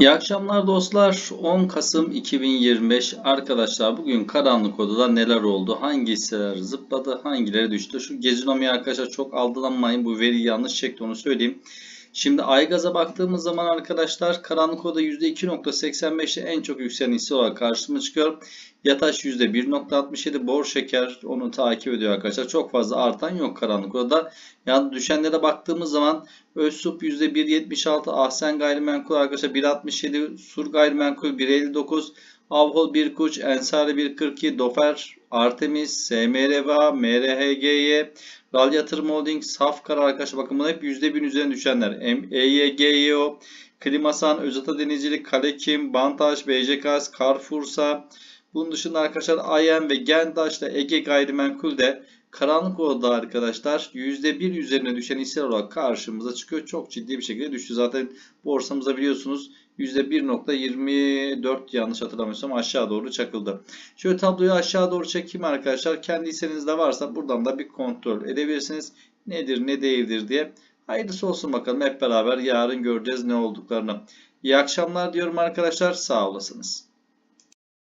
İyi akşamlar dostlar. 10 Kasım 2025 arkadaşlar bugün karanlık odada neler oldu? Hangi hisseler zıpladı? Hangileri düştü? Şu gezinomiyi arkadaşlar çok algılanmayın. Bu veri yanlış çekti onu söyleyeyim. Şimdi Aygaz'a baktığımız zaman arkadaşlar karanlık oda %2.85'te en çok yükselen hisse olarak karşıma çıkıyor. Yataş %1.67 bor şeker onu takip ediyor arkadaşlar. Çok fazla artan yok karanlık odada. Yani düşenlere baktığımız zaman Özsup %1.76 Ahsen Gayrimenkul arkadaşlar 1.67 Sur Gayrimenkul 1.59 Avhol 1 Kuş, Ensari 1.42, Dofer, Artemis, SMRVA, MRHGY, Ral Yatırım Holding, Safkar arkadaşlar bakın hep %1000 üzerine düşenler. EYGYO, Klimasan, Özata Denizcilik, Kalekim, Bantaş, BJKS, Carrefour'sa. Bunun dışında arkadaşlar IM ve Gendaş'la Ege Gayrimenkul de karanlık odada arkadaşlar %1 üzerine düşen hisseler olarak karşımıza çıkıyor. Çok ciddi bir şekilde düştü. Zaten borsamıza biliyorsunuz %1.24 yanlış hatırlamıyorsam aşağı doğru çakıldı. Şöyle tabloyu aşağı doğru çekeyim arkadaşlar. Kendi hissenizde varsa buradan da bir kontrol edebilirsiniz. Nedir ne değildir diye. Hayırlısı olsun bakalım hep beraber yarın göreceğiz ne olduklarını. İyi akşamlar diyorum arkadaşlar. Sağ olasınız.